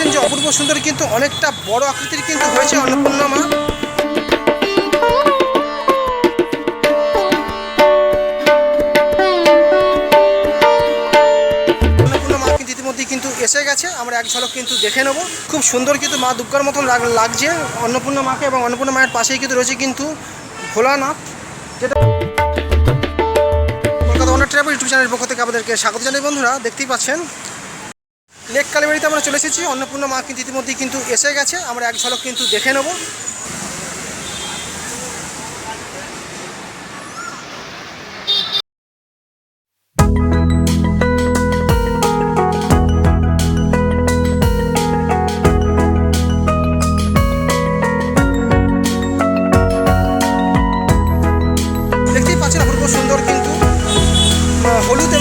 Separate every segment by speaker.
Speaker 1: অপূর্ব সুন্দর কিন্তু অনেকটা বড় আকৃতির কিন্তু হয়েছে অন্নপূর্ণা মা কিন্তু এসে গেছে। আমরা এক ঝলক কিন্তু দেখে নেব। খুব সুন্দর কিন্তু মা দুর্গার মতন লাগ- লাগছে অন্নপূর্ণা মাকে এবং অন্নপূর্ণা মায়ের পাশেই কিন্তু রয়েছে কিন্তু ভোলানাথ। যেটা কলকাতা অনার ট্রাভেল ইউটিউব চ্যানেলের পক্ষ থেকে আপনাদেরকে স্বাগত জানাই বন্ধুরা, দেখতেই পাচ্ছেন। লেক কালীবাড়িতে আমরা চলে এসেছি। অন্নপূর্ণা মা কিন্তু ইতিমধ্যেই কিন্তু এসে গেছে। আমরা এক ঝলক কিন্তু দেখে নেব। হলুদ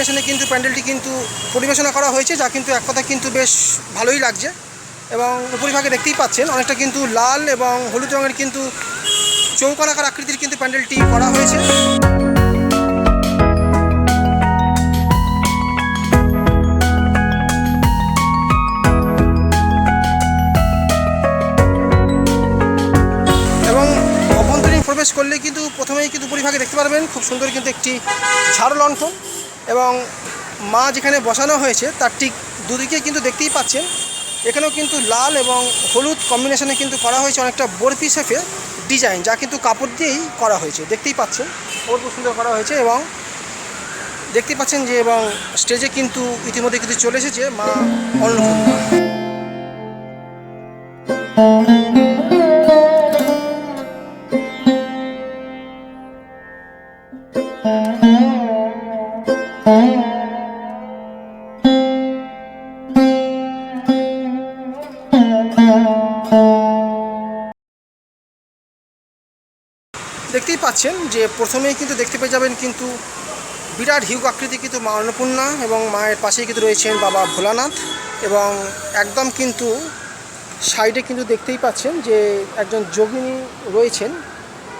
Speaker 1: কম্বিনেশনে কিন্তু প্যান্ডেলটি কিন্তু পরিবেশনা করা হয়েছে, যা কিন্তু এক কথা কিন্তু বেশ ভালোই লাগছে। এবং উপরিভাগে দেখতেই পাচ্ছেন, অনেকটা কিন্তু লাল এবং হলুদ রঙের কিন্তু চৌকোনাকার আকৃতির কিন্তু প্যান্ডেলটি করা হয়েছে। প্রবেশ করলে কিন্তু প্রথমেই কিন্তু উপরিভাগে দেখতে পারবেন, খুব সুন্দর কিন্তু একটি ঝাড় লণ্ঠন। এবং মা যেখানে বসানো হয়েছে, তার ঠিক দুদিকে কিন্তু দেখতেই পাচ্ছেন। এখানেও কিন্তু লাল এবং হলুদ কম্বিনেশনে কিন্তু করা হয়েছে অনেকটা বরফি শেফের ডিজাইন যা কিন্তু কাপড় দিয়েই করা হয়েছে। দেখতেই পাচ্ছেন অল্প সুন্দর করা হয়েছে এবং দেখতেই পাচ্ছেন যে এবং স্টেজে কিন্তু ইতিমধ্যে কিন্তু চলে এসেছে মা অন্নপূর্ণা। দেখতেই পাচ্ছেন যে প্রথমেই কিন্তু দেখতে পেয়ে যাবেন কিন্তু বিরাট হিউগ আকৃতি কিন্তু মা অন্নপূর্ণা এবং মায়ের পাশেই কিন্তু রয়েছেন বাবা ভোলানাথ এবং একদম কিন্তু সাইডে কিন্তু দেখতেই পাচ্ছেন যে একজন যোগিনী রয়েছেন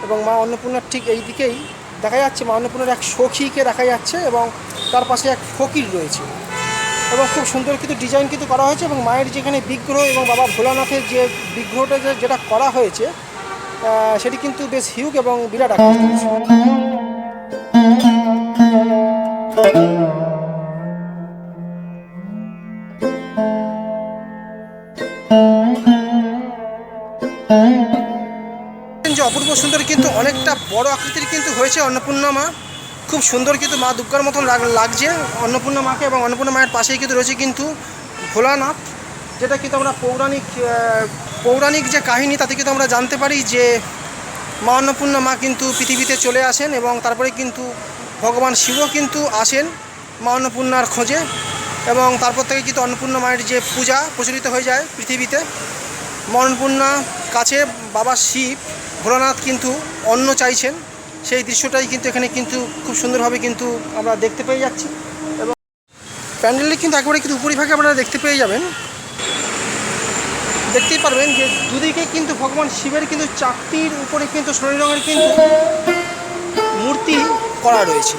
Speaker 1: এবং মা অন্নপূর্ণার ঠিক এই দিকেই দেখা যাচ্ছে, মা অন্নপূর্ণার এক সখীকে দেখা যাচ্ছে এবং তার পাশে এক ফকির রয়েছে এবং খুব সুন্দর কিন্তু ডিজাইন কিন্তু করা হয়েছে এবং মায়ের যেখানে বিগ্রহ এবং বাবা ভোলানাথের যে বিগ্রহটা যেটা করা হয়েছে সেটি কিন্তু বেশ হিউক এবং বিরাট যে অপূর্ব সুন্দর কিন্তু অনেকটা বড় আকৃতির কিন্তু হয়েছে অন্নপূর্ণা মা। খুব সুন্দর কিন্তু মা দুর্গার মতন লাগ- লাগছে অন্নপূর্ণা মাকে এবং অন্নপূর্ণা মায়ের পাশেই কিন্তু রয়েছে কিন্তু ভোলানাথ, যেটা কিন্তু আমরা পৌরাণিক পৌরাণিক যে কাহিনী তাতে কিন্তু আমরা জানতে পারি যে মা অন্নপূর্ণা মা কিন্তু পৃথিবীতে চলে আসেন এবং তারপরে কিন্তু ভগবান শিবও কিন্তু আসেন মা অন্নপূর্ণার খোঁজে এবং তারপর থেকে কিন্তু অন্নপূর্ণা মায়ের যে পূজা প্রচলিত হয়ে যায় পৃথিবীতে। মা অন্নপূর্ণা কাছে বাবা শিব, ভোলানাথ কিন্তু অন্ন চাইছেন। সেই দৃশ্যটাই কিন্তু এখানে কিন্তু খুব সুন্দরভাবে কিন্তু আমরা দেখতে পেয়ে যাচ্ছি। এবং প্যান্ডেলে কিন্তু একেবারে কিন্তু উপরিভাগে আপনারা দেখতে পেয়ে যাবেন। দেখতেই পারবেন যে দুদিকে কিন্তু ভগবান শিবের কিন্তু চাকতির উপরে কিন্তু সোনালী রঙের কিন্তু মূর্তি করা রয়েছে।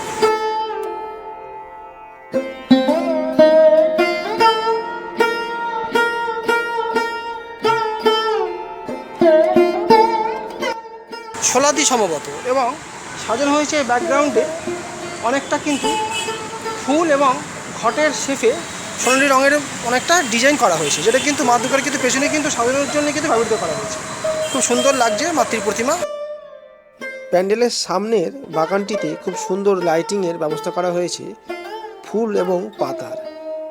Speaker 1: ছোলাদি সম্ভবত এবং সাজানো হয়েছে ব্যাকগ্রাউন্ডে অনেকটা কিন্তু ফুল এবং ঘটের শেফে সোনালি রঙের অনেকটা ডিজাইন করা হয়েছে, যেটা কিন্তু মা দুর্গার কিন্তু পেছনে কিন্তু সাজানোর জন্য কিন্তু ব্যবহৃত করা হয়েছে। খুব সুন্দর লাগছে মাতৃ প্রতিমা। প্যান্ডেলের সামনের বাগানটিতে খুব সুন্দর লাইটিংয়ের ব্যবস্থা করা হয়েছে ফুল এবং পাতার,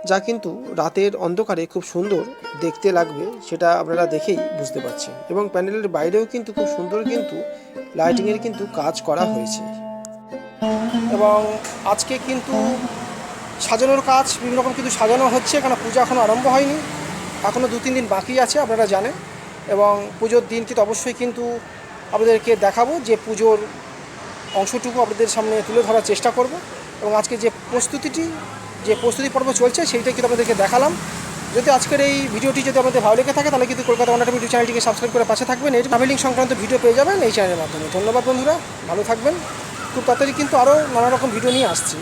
Speaker 1: যা কিন্তু রাতের অন্ধকারে খুব সুন্দর দেখতে লাগবে, সেটা আপনারা দেখেই বুঝতে পারছেন। এবং প্যান্ডেলের বাইরেও কিন্তু খুব সুন্দর কিন্তু লাইটিংয়ের কিন্তু কাজ করা হয়েছে। এবং আজকে কিন্তু সাজানোর কাজ, বিভিন্ন রকম কিন্তু সাজানো হচ্ছে কারণ পূজা এখনও আরম্ভ হয়নি। এখনও দু, তিন দিন বাকি আছে, আপনারা জানেন। এবং পুজোর দিন কিন্তু অবশ্যই কিন্তু আপনাদেরকে দেখাবো, যে পুজোর অংশটুকু আপনাদের সামনে তুলে ধরার চেষ্টা করব। এবং আজকে যে প্রস্তুতিটি, যে প্রস্তুতি পর্ব চলছে, সেইটাই কিন্তু আপনাদেরকে দেখালাম। যদি আজকের এই ভিডিওটি যদি আমাদের ভালো লেগে থাকে, তাহলে কিন্তু কলকাতা ওয়ান ভিডিও চ্যানেলটিকে সাবস্ক্রাইব করে পাশে থাকবেন। এই ট্রাভেলিং সংক্রান্ত ভিডিও পেয়ে যাবেন এই চ্যানেলের মাধ্যমে। ধন্যবাদ বন্ধুরা, ভালো থাকবেন। খুব তাড়াতাড়ি কিন্তু আরও নানা রকম ভিডিও নিয়ে আসছি।